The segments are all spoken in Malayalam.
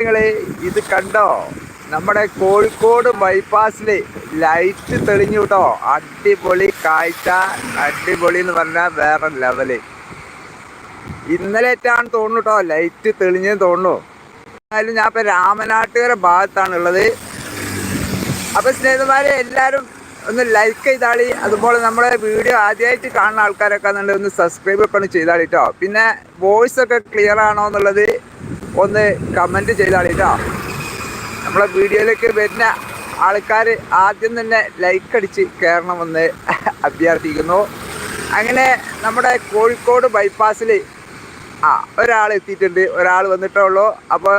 നിങ്ങൾ ഇത് കണ്ടോ? നമ്മുടെ കോഴിക്കോട് ബൈപ്പാസിലെ ലൈറ്റ് തെളിഞ്ഞു കേട്ടോ. അടിപൊളി കാഴ്ച അടിപൊളി എന്ന് പറഞ്ഞാൽ വേറെ ലെവൽ ഇന്നലെറ്റാണ് തോന്നുന്നു കേട്ടോ ലൈറ്റ് തെളിഞ്ഞെന്ന് തോന്നുന്നു. എന്നാലും ഞാൻ ഇപ്പൊ രാമനാട്ടുകര ഭാഗത്താണ് ഉള്ളത്. അപ്പൊ സ്നേഹിതന്മാരെ എല്ലാവരും ഒന്ന് ലൈക്ക് ചെയ്താളി. അതുപോലെ നമ്മളെ വീഡിയോ ആദ്യമായിട്ട് കാണുന്ന ആൾക്കാരൊക്കെ ഒന്ന് സബ്സ്ക്രൈബ് ഒക്കെ ഒന്ന് ചെയ്താളി കേട്ടോ. പിന്നെ വോയിസ് ഒക്കെ ക്ലിയർ ആണോ എന്നുള്ളത് ഒന്ന് കമന്റ് ചെയ്താളി കേട്ടോ നമ്മളെ വീഡിയോയിലേക്ക് വരുന്ന ആൾക്കാർ ആദ്യം തന്നെ ലൈക്ക് അടിച്ച് കയറണമെന്ന് അഭ്യർത്ഥിക്കുന്നു. അങ്ങനെ നമ്മുടെ കോഴിക്കോട് ബൈപ്പാസിൽ ആ ഒരാൾ എത്തിയിട്ടുണ്ട്. ഒരാൾ വന്നിട്ടേ ഉള്ളൂ. അപ്പോൾ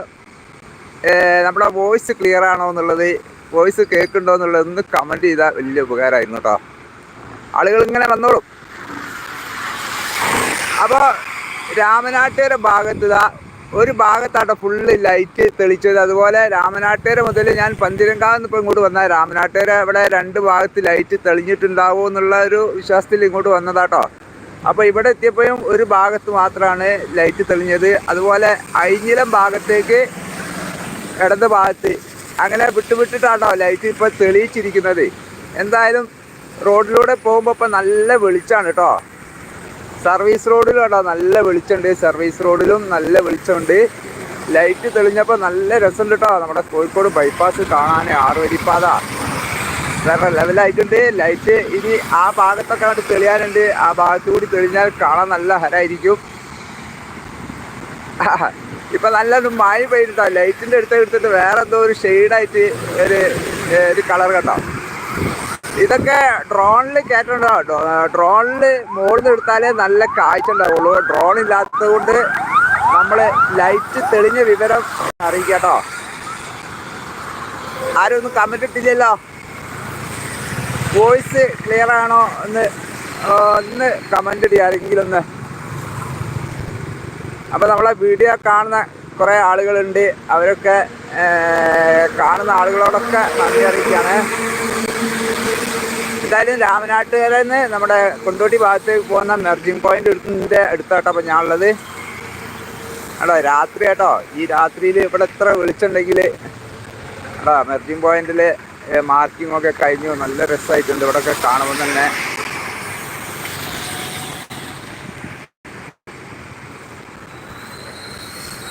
നമ്മുടെ വോയിസ് ക്ലിയർ ആണോ എന്നുള്ളത് വോയിസ് കേൾക്കുന്നുണ്ടോ എന്നുള്ളത് ഒന്ന് കമന്റ് ചെയ്താൽ വലിയ ഉപകാരമായിരുന്നു കേട്ടോ ആളുകൾ ഇങ്ങനെ വന്നോളും. അപ്പോൾ രാമനാട്ടുകര ഭാഗത്ത് ഒരു ഭാഗത്താട്ടോ ഫുള്ള് ലൈറ്റ് തെളിച്ചത്. അതുപോലെ രാമനാട്ടുകര മുതൽ ഞാൻ പന്തിരങ്കാന്ന് ഇപ്പോൾ ഇങ്ങോട്ട് വന്നാൽ രാമനാട്ടുകര ഇവിടെ രണ്ട് ഭാഗത്ത് ലൈറ്റ് തെളിഞ്ഞിട്ടുണ്ടാവുമോ എന്നുള്ള ഒരു വിശ്വാസത്തിൽ ഇങ്ങോട്ട് വന്നതാട്ടോ. അപ്പോൾ ഇവിടെ എത്തിയപ്പോഴും ഒരു ഭാഗത്ത് മാത്രമാണ് ലൈറ്റ് തെളിഞ്ഞത്. അതുപോലെ അയിഞ്ഞിലം ഭാഗത്തേക്ക് ഇടത് ഭാഗത്ത് അങ്ങനെ വിട്ടുവിട്ടിട്ടാണോ ലൈറ്റ് ഇപ്പോൾ തെളിയിച്ചിരിക്കുന്നത്. എന്തായാലും റോഡിലൂടെ പോകുമ്പോൾ ഇപ്പം നല്ല വെളിച്ചാണ് കേട്ടോ. സർവീസ് റോഡിലും കേട്ടോ നല്ല വെളിച്ചമുണ്ട്. സർവീസ് റോഡിലും നല്ല വെളിച്ചമുണ്ട്. ലൈറ്റ് തെളിഞ്ഞപ്പോൾ നല്ല രസമുണ്ട് കേട്ടോ. നമ്മുടെ കോഴിക്കോട് ബൈപ്പാസ് കാണാൻ ആറുവരിപ്പാത. വേറെ ലെവലായിട്ടുണ്ട് ലൈറ്റ് ഇനി ആ ഭാഗത്തൊക്കെ അങ്ങോട്ട് തെളിയാനുണ്ട്. ആ ഭാഗത്ത് കൂടി തെളിഞ്ഞാൽ കാണാൻ നല്ല ഹരായിരിക്കും. ഇപ്പൊ നല്ലൊരു മഴ പെയ്തിട്ടോ. ലൈറ്റിന്റെ അടുത്ത് എടുത്തിട്ട് വേറെ എന്തോ ഒരു ഷെയ്ഡായിട്ട് ഒരു ഒരു കളർ കണ്ടോ ഇതൊക്കെ ഡ്രോണിൽ കയറ്റണ്ടോ ഡ്രോണിൽ മുകളിൽ എടുത്താലേ നല്ല കാഴ്ച ഉണ്ടാവുള്ളൂ ഡ്രോൺ ഇല്ലാത്തത് കൊണ്ട് നമ്മൾ ലൈറ്റ് തെളിഞ്ഞ വിവരം അറിയിക്കട്ടോ. ആരും ഒന്നും കമന്റ് ഇട്ടില്ലല്ലോ? വോയിസ് ക്ലിയർ ആണോ എന്ന് ഒന്ന് കമന്റ് ഇടുക ആരെങ്കിലും ഒന്ന്. അപ്പോൾ നമ്മളെ വീഡിയോ കാണുന്ന കുറേ ആളുകളുണ്ട്. അവരൊക്കെ കാണുന്ന ആളുകളോടൊക്കെ നന്ദി അറിയിക്കുകയാണ്. എന്തായാലും രാമനാട്ടുകാരിൽ നിന്ന് നമ്മുടെ കൊണ്ടോട്ടി ഭാഗത്തേക്ക് പോകുന്ന മെർജിംഗ് പോയിന്റ് എടുത്തതിന്റെ അടുത്താട്ടോ അപ്പോൾ ഞാനുള്ളത്. കേട്ടോ രാത്രി കേട്ടോ ഈ രാത്രിയിൽ ഇവിടെ എത്ര വെളിച്ചുണ്ടെങ്കിൽ കേട്ടോ മെർജിംഗ് പോയിന്റിൽ മാർക്കിംഗ് ഒക്കെ കഴിഞ്ഞു. നല്ല രസമായിട്ടുണ്ട് ഇവിടെയൊക്കെ കാണുമ്പോൾ തന്നെ.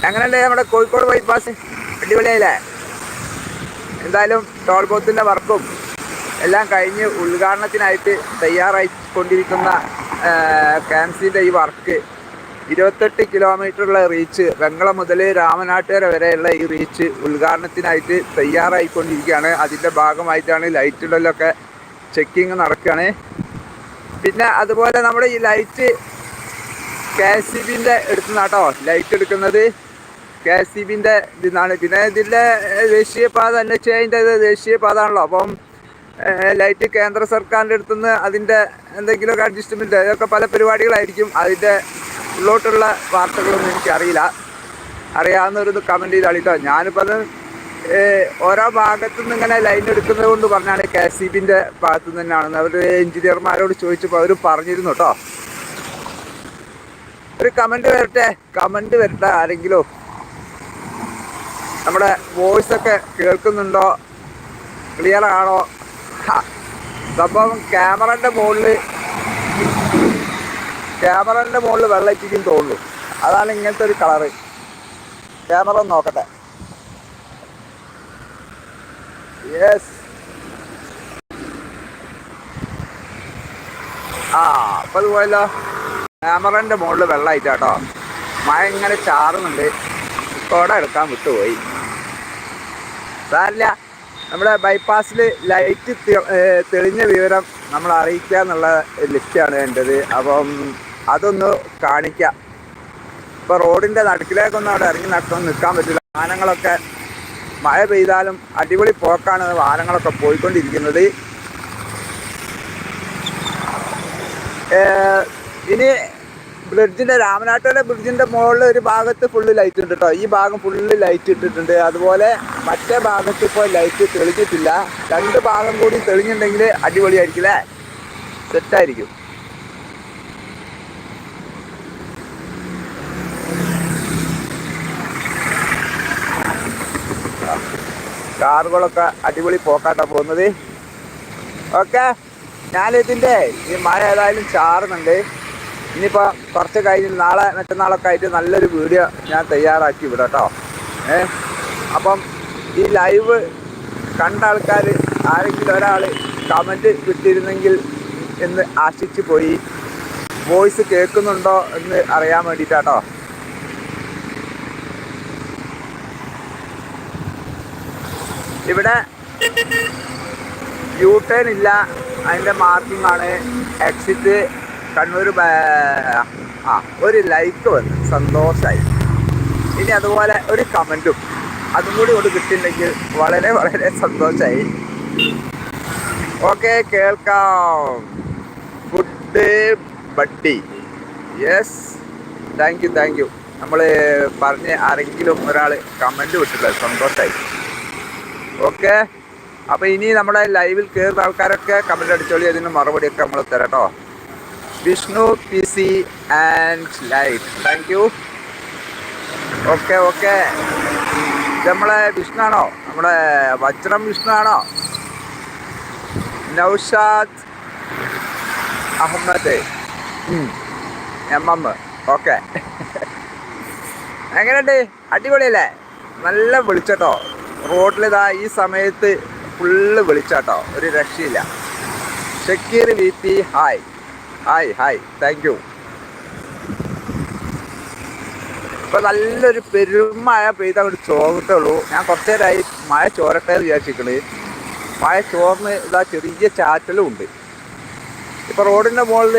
എങ്ങനെയല്ലേ നമ്മുടെ കോഴിക്കോട് ബൈപ്പാസ് അടിപൊളിയായില്ലേ? എന്തായാലും ടോൾ ബോത്തിന്റെ വർക്കും എല്ലാം കഴിഞ്ഞ് ഉദ്ഘാടനത്തിനായിട്ട് തയ്യാറായിക്കൊണ്ടിരിക്കുന്ന ക്യാൻസിന്റെ ഈ വർക്ക് ഇരുപത്തെട്ട് കിലോമീറ്ററുള്ള റീച്ച് വെങ്ങളം മുതൽ രാമനാട്ടുകര വരെയുള്ള ഈ റീച്ച് ഉദ്ഘാടനത്തിനായിട്ട് തയ്യാറായിക്കൊണ്ടിരിക്കുകയാണ്. അതിന്റെ ഭാഗമായിട്ടാണ് ലൈറ്റുകളിലൊക്കെ ചെക്കിങ് നടക്കുകയാണ്. പിന്നെ അതുപോലെ നമ്മുടെ ഈ ലൈറ്റ് കെ സി ബിന്റെ എടുത്തുനിന്നാട്ടോ ലൈറ്റ് എടുക്കുന്നത് കെ സി ബിന്റെ ഇതിന്നാണ്. പിന്നെ ഇതിന്റെ ദേശീയപാത എൻ എച്ച് ഐന്റെ ദേശീയപാത ആണല്ലോ അപ്പം ലൈറ്റ് കേന്ദ്ര സർക്കാരിന്റെ അടുത്തുനിന്ന് അതിന്റെ എന്തെങ്കിലുമൊക്കെ അഡ്ജസ്റ്റ്മെന്റ് ഇതൊക്കെ പല പരിപാടികളായിരിക്കും. അതിന്റെ ഉള്ളോട്ടുള്ള വാർത്തകളൊന്നും എനിക്കറിയില്ല. അറിയാവുന്നവരൊന്ന് കമന്റ് ചെയ്ത് അളിട്ടോ ഞാനിപ്പോൾ അത് ഓരോ ഭാഗത്തു നിന്ന് ഇങ്ങനെ ലൈൻ എടുക്കുന്നത് കൊണ്ട് പറഞ്ഞാണ് കെ എസ് സി ബിന്റെ ഭാഗത്തു നിന്ന് തന്നെയാണെന്ന് അവർ എഞ്ചിനീയർമാരോട് ചോദിച്ചപ്പോൾ അവർ പറഞ്ഞിരുന്നു കേട്ടോ ഒരു കമന്റ് വരട്ടെ? കമന്റ് വരട്ടെ ആരെങ്കിലും? നമ്മുടെ വോയിസൊക്കെ കേൾക്കുന്നുണ്ടോ? ക്ലിയർ ആണോ? സംഭവം ക്യാമറന്റെ മുകളിൽ ക്യാമറന്റെ മുകളിൽ വെള്ളച്ചിക്കും തോന്നുന്നു. അതാണ് ഇങ്ങനത്തെ ഒരു കളറ്. ക്യാമറ നോക്കട്ടെ. യെസ് ആ അപ്പം അതുപോലല്ലോ ക്യാമറന്റെ മുകളിൽ വെള്ളമായിട്ടാട്ടോ മഴ ഇങ്ങനെ ചാറുന്നുണ്ട്. കോട എടുക്കാൻ വിട്ടുപോയി. സാരില്ല നമ്മുടെ ബൈപ്പാസിൽ ലൈറ്റ് തെളിഞ്ഞ വിവരം നമ്മൾ അറിയിക്കുക എന്നുള്ള ലിസ്റ്റാണ് വേണ്ടത്. അപ്പം അതൊന്ന് കാണിക്കാം. ഇപ്പോൾ റോഡിന്റെ നടുക്കിലേക്കൊന്നും അവിടെ ഇറങ്ങി നടക്കാൻ നിൽക്കാൻ പറ്റില്ല. വാഹനങ്ങളൊക്കെ മഴ പെയ്താലും അടിപൊളി പോക്കാണ് വാഹനങ്ങളൊക്കെ പോയിക്കൊണ്ടിരിക്കുന്നത്. ഇനി ബ്രിഡ്ജിന്റെ രാമനാട്ടുകര ബ്രിഡ്ജിന്റെ മുകളിൽ ഒരു ഭാഗത്ത് ഫുള്ള് ലൈറ്റ് ഉണ്ട് കേട്ടോ ഈ ഭാഗം ഫുള്ള് ലൈറ്റ് ഇട്ടിട്ടുണ്ട്. അതുപോലെ മറ്റേ ഭാഗത്ത് ഇപ്പോൾ ലൈറ്റ് തെളിഞ്ഞിട്ടില്ല. രണ്ട് ഭാഗം കൂടി തെളിഞ്ഞിട്ടുണ്ടെങ്കിൽ അടിപൊളിയായിരിക്കും അല്ലേ സെറ്റായിരിക്കും കാറുകളൊക്കെ അടിപൊളി പോക്കാട്ടാ പോകുന്നത്. ഓക്കെ ഞാനിതിന്റെ ഈ മഴ ഏതായാലും ചാറുന്നുണ്ട്. ഇനിയിപ്പോൾ കുറച്ച് കഴിഞ്ഞ് നാളെ മറ്റന്നാളൊക്കെ ആയിട്ട് നല്ലൊരു വീഡിയോ ഞാൻ തയ്യാറാക്കി വിടട്ടോ ഏ? അപ്പം ഈ ലൈവ് കണ്ട ആൾക്കാർ ആരെങ്കിലും ഒരാൾ കമന്റ് വിട്ടിരുന്നെങ്കിൽ എന്ന് ആശിച്ചു പോയി. വോയിസ് കേൾക്കുന്നുണ്ടോ എന്ന് അറിയാൻ വേണ്ടിയിട്ടാട്ടോ ഇവിടെ യൂ ടേൺ ഇല്ല. അതിന്റെ മാർക്കിംഗ് ആണ്. എക്സിറ്റ് കണ്ണൂർ ആ ഒരു ലൈക്ക് വന്നു. സന്തോഷമായി ഇനി അതുപോലെ ഒരു കമന്റും അതും കൂടി കൊണ്ട് കിട്ടിയില്ലെങ്കിൽ വളരെ വളരെ സന്തോഷമായി ഓക്കെ കേൾക്കാം. Food buddy yes thank you thank you നമ്മൾ പറഞ്ഞ് ആരെങ്കിലും ഒരാൾ കമന്റ് വിട്ടില്ല സന്തോഷമായി ഓക്കെ അപ്പോൾ ഇനി നമ്മുടെ ലൈവിൽ കയറുന്ന ആൾക്കാരൊക്കെ കമന്റ് അടിച്ചോളി അതിന് മറുപടിയൊക്കെ നമ്മൾ തരാം കേട്ടോ Vishnu P C and life thank you okay okay നമ്മളെ വിഷ്ണു ആണോ നമ്മുടെ വജ്രം വിഷ്ണു ആണോ Naushad Ahmed. M M. Okay എങ്ങനെയുണ്ട്? അടിപൊളിയല്ലേ? നല്ല വിളിച്ചട്ടോ. റോഡിലിതാ ഈ സമയത്ത് ഫുള്ള് വിളിച്ചാട്ടോ. ഒരു രക്ഷയില്ല. Shakeer V P hi hi hi thank you ഇപ്പൊ നല്ലൊരു പെരുമഴ പെയ്ത് അങ്ങോട്ട് ചോർത്തേ ഉള്ളൂ ഞാൻ കുറച്ചു നേരമായി മഴ ചോരട്ടെ എന്ന് വിചാരിച്ചിരിക്കണ്. മഴ ചോർന്ന് ഇതാ ചെറിയ ചാറ്റലും ഉണ്ട്. ഇപ്പൊ റോഡിന്റെ മുകളിൽ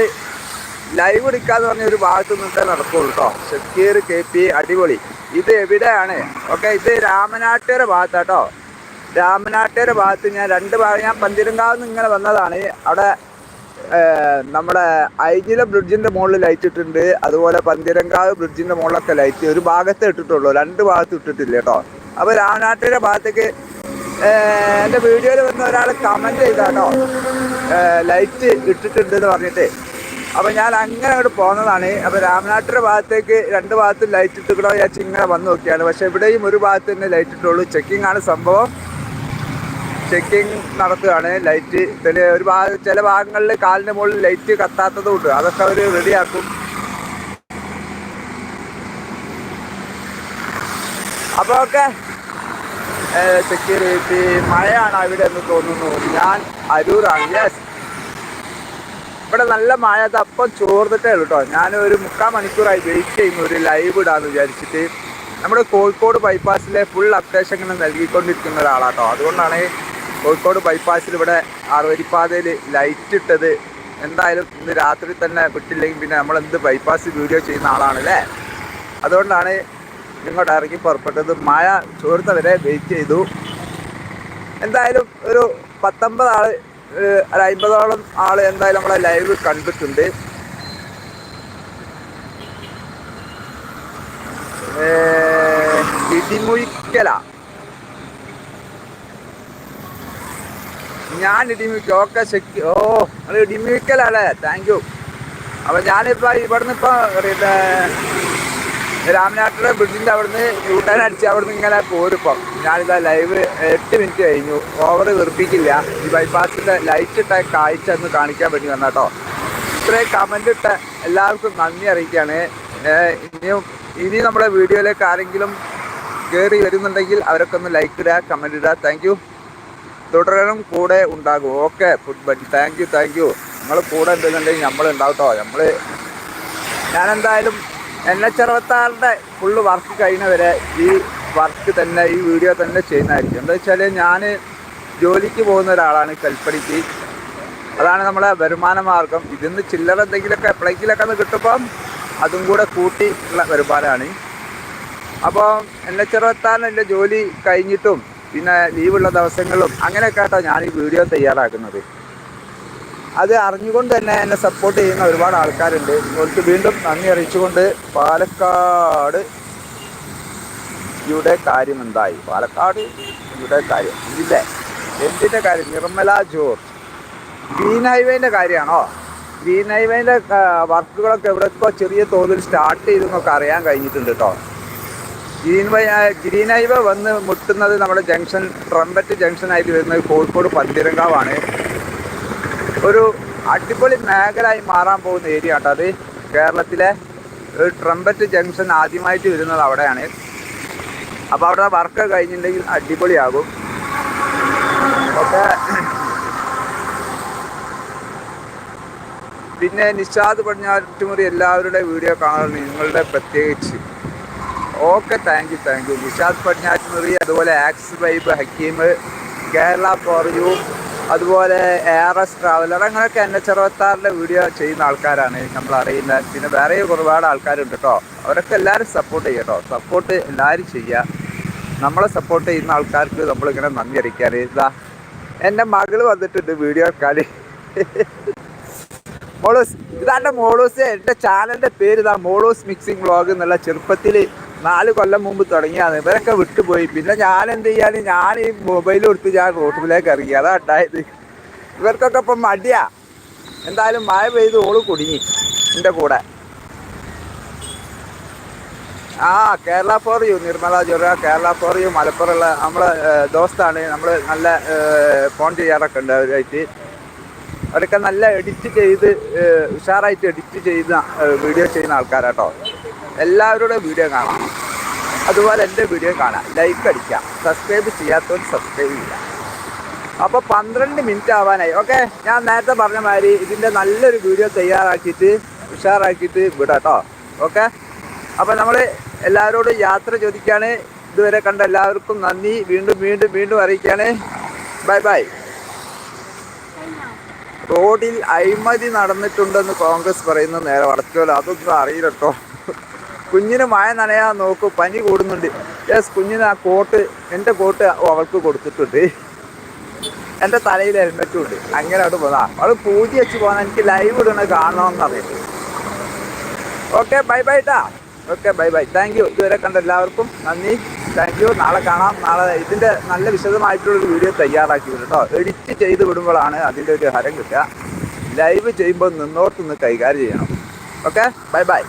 ലൈവ് എടുക്കാന്ന് പറഞ്ഞ ഒരു ഭാഗത്ത് നിന്നിട്ടേ നടക്കുള്ളൂ കേട്ടോ ഷക്കീർ കെ പി അടിപൊളി. ഇത് എവിടെയാണ്? ഓക്കെ ഇത് രാമനാട്ടുകര ഭാഗത്താട്ടോ രാമനാട്ടുകര ഭാഗത്ത് ഞാൻ രണ്ട് ഭാഗം ഞാൻ പന്തിരങ്കാവ് നിന്ന് ഇങ്ങനെ വന്നതാണ്. അവിടെ നമ്മുടെ ഐജില ബ്രിഡ്ജിന്റെ മുകളിൽ ലൈറ്റ് ഇട്ടിട്ടുണ്ട് അതുപോലെ പന്തിരങ്കാവ് ബ്രിഡ്ജിന്റെ മുകളിലൊക്കെ ലൈറ്റ് ഒരു ഭാഗത്തെ ഇട്ടിട്ടുള്ളൂ. രണ്ട് ഭാഗത്ത് ഇട്ടിട്ടില്ല കേട്ടോ. അപ്പൊ രാമനാട്ടുകര ഭാഗത്തേക്ക് എന്റെ വീഡിയോയിൽ വന്ന ഒരാൾ കമന്റ് ചെയ്താട്ടോ ലൈറ്റ് ഇട്ടിട്ടുണ്ട് എന്ന് പറഞ്ഞിട്ട്. അപ്പൊ ഞാൻ അങ്ങനെ അങ്ങോട്ട് പോന്നതാണ്. അപ്പൊ രാമനാട്ടിന്റെ ഭാഗത്തേക്ക് രണ്ട് ഭാഗത്തും ലൈറ്റ് ഇട്ടിക്കണോ വിചാരിച്ച് ഇങ്ങനെ വന്നു നോക്കിയാണ്. പക്ഷെ ഇവിടെയും ഒരു ഭാഗത്ത് തന്നെ ലൈറ്റ് ഇട്ടുള്ളൂ ചെക്കിംഗ് ആണ് സംഭവം. ചെക്കിംഗ് നടത്തുകയാണ്. ലൈറ്റ് ചില ഒരു ചില ഭാഗങ്ങളിൽ കാലിന്റെ മുകളിൽ ലൈറ്റ് കത്താത്തതും ഉണ്ട് അതൊക്കെ അവർ റെഡിയാക്കും. അപ്പൊ ഓക്കെ സെക്യൂരിറ്റി മഴയാണ് അവിടെ എന്ന് തോന്നുന്നു. ഞാൻ അരൂറാണ് യെസ് ഇവിടെ നല്ല മഴ. അത് അപ്പം ചോർന്നിട്ടേ കേട്ടോ ഞാൻ ഒരു മുക്കാൽ മണിക്കൂറായി വെയിറ്റ് ചെയ്യുന്നു. ഒരു ലൈവ് ഇടാന്ന് വിചാരിച്ചിട്ട്. നമ്മുടെ കോഴിക്കോട് ബൈപ്പാസിലെ ഫുൾ അപ്ഡേഷൻ ഇങ്ങനെ നൽകിക്കൊണ്ടിരിക്കുന്ന ഒരാളാട്ടോ അതുകൊണ്ടാണ് കോഴിക്കോട് ബൈപ്പാസിൽ ഇവിടെ ആറുവരിപ്പാതയിൽ ലൈറ്റ് ഇട്ടത്. എന്തായാലും ഇന്ന് രാത്രി തന്നെ വിട്ടില്ലെങ്കിൽ പിന്നെ നമ്മൾ എന്ത് ബൈപ്പാസ് വീഡിയോ ചെയ്യുന്ന ആളാണല്ലേ? അതുകൊണ്ടാണ് ഇങ്ങോട്ട് ഇറങ്ങി പുറപ്പെട്ടത്. മഴ വരെ വെയിറ്റ് ചെയ്തു. എന്തായാലും ഒരു പത്തൊമ്പത് ആൾ ഒരു അമ്പതോളം ആൾ എന്തായാലും നമ്മളെ ലൈവ് കണ്ടിട്ടുണ്ട്. ഇടിമുഴിക്കല. ഞാൻ ഇടിമിക്ക ഓക്കെ ശക്തി ഓ നിങ്ങൾ ഇടിമിക്കലാളെ താങ്ക് യു അപ്പൊ ഞാനിപ്പോ ഇവിടുന്ന് ഇപ്പൊ രാമനാട്ടിലെ ബ്രിഡ്ജിന്റെ അവിടുന്ന് യൂട്ടേൺ അടിച്ച് അവിടുന്ന് ഇങ്ങനെ പോരിപ്പം ഞാനിതാ ലൈവ് എട്ട് മിനിറ്റ് കഴിഞ്ഞു. ഓവർ വെറുപ്പിക്കില്ല. ഈ ബൈപ്പാസിന്റെ ലൈറ്റ് ഇട്ട കാഴ്ച ഒന്ന് കാണിക്കാൻ പറ്റി വന്നാട്ടോ ഇത്രയും കമന്റ് ഇട്ട എല്ലാവർക്കും നന്ദി അറിയിക്കുകയാണ്. ഇനിയും ഇനി നമ്മുടെ വീഡിയോയിലേക്ക് ആരെങ്കിലും കയറി വരുന്നുണ്ടെങ്കിൽ അവരൊക്കെ ഒന്ന് ലൈക്ക് ഇടുക കമന്റ് ഇടുക. താങ്ക് യു തുടരണം കൂടെ ഉണ്ടാകും. Okay food but thank you thank you നിങ്ങൾ കൂടെ എന്തെങ്കിലും നമ്മൾ ഉണ്ടാവും കേട്ടോ നമ്മൾ ഞാൻ എന്തായാലും എൻ എച്ച് അറുപത്താറിന്റെ ഫുള്ള് വർക്ക് കഴിയുന്നവരെ ഈ വർക്ക് തന്നെ ഈ വീഡിയോ തന്നെ ചെയ്യുന്നതായിരിക്കും. എന്താ വെച്ചാൽ ഞാൻ ജോലിക്ക് പോകുന്ന ഒരാളാണ് കൽപ്പടിക്ക്. അതാണ് നമ്മളെ വരുമാന മാർഗം. ഇതിന്ന് ചില്ലറ എന്തെങ്കിലുമൊക്കെ എപ്പോഴെങ്കിലൊക്കെ ഒന്ന് കിട്ടുമ്പം അതും കൂടെ കൂട്ടി ഉള്ള വരുമാനമാണ്. അപ്പോൾ എൻ എച്ച് അറുപത്താറിന് എന്റെ ജോലി കഴിഞ്ഞിട്ടും പിന്നെ ലീവുള്ള ദിവസങ്ങളും അങ്ങനെയൊക്കെ ഞാൻ ഈ വീഡിയോ തയ്യാറാക്കുന്നത്. അത് അറിഞ്ഞുകൊണ്ട് തന്നെ എന്നെ സപ്പോർട്ട് ചെയ്യുന്ന ഒരുപാട് ആൾക്കാരുണ്ട്. അവർക്ക് വീണ്ടും നന്ദി അറിയിച്ചുകൊണ്ട് പാലക്കാട് യുടെ കാര്യം എന്തായി? പാലക്കാട് യുടെ കാര്യം ഇതില്ലേ എന്തിന്റെ കാര്യം? നിർമ്മല ജോർജ്. ഗ്രീൻ ഹൈവേന്റെ കാര്യമാണോ? ഗ്രീൻ ഹൈവേന്റെ വർക്കുകളൊക്കെ എവിടെയൊക്കെ ചെറിയ തോതിൽ സ്റ്റാർട്ട് ചെയ്തെന്നൊക്കെ അറിയാൻ കഴിഞ്ഞിട്ടുണ്ട് കേട്ടോ ഗ്രീൻ വൈ ഗ്രീൻ ഹൈവേ വന്ന് മുട്ടുന്നത് നമ്മുടെ ജംഗ്ഷൻ ട്രംബറ്റ് ട്രംപറ്റ് ജംഗ്ഷനായിട്ട് വരുന്നത് കോഴിക്കോട് പന്തിരങ്കാവാണ്. ഒരു അടിപൊളി മേഖലയായി മാറാൻ പോകുന്ന ഏരിയ കേട്ടോ അത്. കേരളത്തിലെ ഒരു ട്രംബറ്റ് ജംഗ്ഷൻ ആദ്യമായിട്ട് വരുന്നത് അവിടെയാണ്. അപ്പോൾ അവിടെ വർക്ക് കഴിഞ്ഞിട്ടുണ്ടെങ്കിൽ അടിപൊളിയാകും. ഓക്കെ പിന്നെ നിഷാദ് പടിഞ്ഞാറ്റുമുറി എല്ലാവരുടെ വീഡിയോ കാണാറുണ്ട്. നിങ്ങളുടെ പ്രത്യേകിച്ച്. Okay thank you thank you Nishad Padinjattumuri അതുപോലെ axe vibe Hakeem Kerala for you അതുപോലെ എയർ എസ് ട്രാവലർ അങ്ങനെയൊക്കെ എൻ എച്ച് അറുപത്താറിന്റെ വീഡിയോ ചെയ്യുന്ന ആൾക്കാരാണ് നമ്മൾ അറിയുന്നത്. പിന്നെ വേറെ ഒരുപാട് ആൾക്കാരുണ്ട് കേട്ടോ. അവരൊക്കെ എല്ലാവരും സപ്പോർട്ട് ചെയ്യാം കേട്ടോ. സപ്പോർട്ട് എല്ലാവരും ചെയ്യുക. നമ്മളെ സപ്പോർട്ട് ചെയ്യുന്ന ആൾക്കാർക്ക് നമ്മളിങ്ങനെ നന്ദി അറിയിക്കാൻ ഇതാ എന്റെ മകൾ വന്നിട്ടുണ്ട് വീഡിയോ കളി മോളൂസ് ഇതാണ്ട് മോളൂസ് എന്റെ ചാനലിന്റെ പേര് ഇതാ മോളൂസ് മിക്സിംഗ് വ്ളോഗ് എന്നുള്ള ചെറുപ്പത്തിൽ നാല് കൊല്ലം മുമ്പ് തുടങ്ങിയാണ് ഇവരൊക്കെ വിട്ടുപോയി. പിന്നെ ഞാൻ എന്ത് ചെയ്യാൻ ഞാൻ ഈ മൊബൈൽ കൊടുത്ത് ഞാൻ റോട്ടിലേക്ക് ഇറങ്ങി. അതാ ഉണ്ടായത്. ഇവർക്കൊക്കെ ഇപ്പം മടിയാ. എന്തായാലും മഴ പെയ്ത് ഓൾ കുടുങ്ങി. എന്റെ കൂടെ. ആ Kerala for you Nirmala Jora Kerala for you മലപ്പുറമുള്ള നമ്മളെ ദോസ്താണ്. നമ്മൾ നല്ല ഫോൺ ചെയ്യാറൊക്കെ ഉണ്ട് അവരായിട്ട്. അവരൊക്കെ നല്ല എഡിറ്റ് ചെയ്ത് ഉഷാറായിട്ട് എഡിറ്റ് ചെയ്യുന്ന വീഡിയോ ചെയ്യുന്ന ആൾക്കാരാട്ടോ. എല്ലാവരുടെ വീഡിയോ കാണാം. അതുപോലെ എന്റെ വീഡിയോ കാണാം. ലൈക്ക് അടിക്കാം സബ്സ്ക്രൈബ് ചെയ്യാത്തവർ സബ്സ്ക്രൈബ് ചെയ്യാം അപ്പോൾ പന്ത്രണ്ട് മിനിറ്റ് ആവാനായി. ഓക്കെ ഞാൻ നേരത്തെ പറഞ്ഞ മാതിരി ഇതിന്റെ നല്ലൊരു വീഡിയോ തയ്യാറാക്കിയിട്ട് ഉഷാറാക്കിയിട്ട് വിടാം കേട്ടോ ഓക്കെ അപ്പോൾ നമ്മൾ എല്ലാവരോടും യാത്ര ചോദിക്കുകയാണ്. ഇതുവരെ കണ്ട എല്ലാവർക്കും നന്ദി. വീണ്ടും വീണ്ടും വീണ്ടും അറിയിക്കുകയാണ്. ബൈ ബൈ റോഡിൽ അഴിമതി നടന്നിട്ടുണ്ടെന്ന് കോൺഗ്രസ് പറയുന്ന നേരെ വടക്കോല. അതൊന്നും അറിയില്ല കേട്ടോ കുഞ്ഞിന് മഴ നനയാൻ നോക്കൂ പനി കൂടുന്നുണ്ട്. യെസ് കുഞ്ഞിന് ആ കോട്ട് എന്റെ കോട്ട് അവൾക്ക് കൊടുത്തിട്ടുണ്ട്. എന്റെ തലയിൽ ഹെൽമെറ്റും ഉണ്ട്. അങ്ങനെ അവിടെ പോകാം അവൾ പൂജ വെച്ച് പോകാൻ എനിക്ക് ലൈവ് ഇടണ കാണണമെന്ന് അറിയില്ല ഓക്കെ ബൈ ബൈ ടാ okay bye bye thank you ഇതുവരെ കണ്ട എല്ലാവർക്കും നന്ദി. താങ്ക് യു നാളെ കാണാം. നാളെ ഇതിന്റെ നല്ല വിശദമായിട്ടുള്ളൊരു വീഡിയോ തയ്യാറാക്കി വിടും എഡിറ്റ് ചെയ്ത് വിടുമ്പോഴാണ് അതിന്റെ ഒരു ഹരം കിട്ടുക. ലൈവ് ചെയ്യുമ്പോൾ നിന്നോട്ട് നിന്ന് കൈകാര്യം ചെയ്യണം. Okay bye by